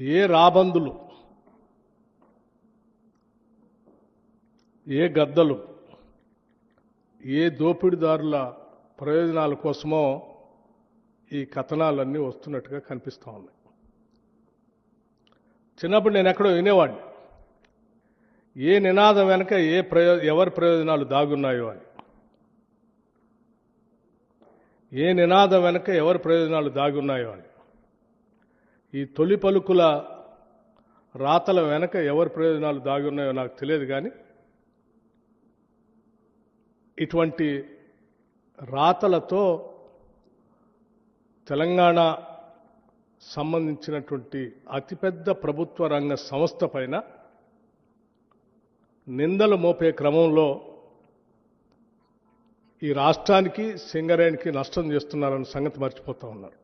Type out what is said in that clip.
ఏ రాబందులు ఏ గద్దలు ఏ దోపిడీదారుల ప్రయోజనాల కోసమో ఈ కథనాలన్నీ వస్తున్నట్టుగా కనిపిస్తూ ఉన్నాయి. చిన్నప్పుడు నేను ఎక్కడో వినేవాడిని. ఏ నినాదం వెనక ఏ ప్రయో ఎవరి ప్రయోజనాలు దాగున్నాయో అని. ఏ నినాదం వెనక ఎవరి ప్రయోజనాలు దాగున్నాయో అని. ఈ తొలి పలుకుల రాతల వెనక ఎవరి ప్రయోజనాలు దాగి ఉన్నాయో నాకు తెలియదు కానీ ఇటువంటి రాతలతో తెలంగాణ సంబంధించినటువంటి అతిపెద్ద ప్రభుత్వ రంగ సంస్థ పైన నిందలు మోపే క్రమంలో ఈ రాష్ట్రానికి సింగరేణికి నష్టం చేస్తున్నారన్న సంగతి మర్చిపోతూ ఉన్నారు.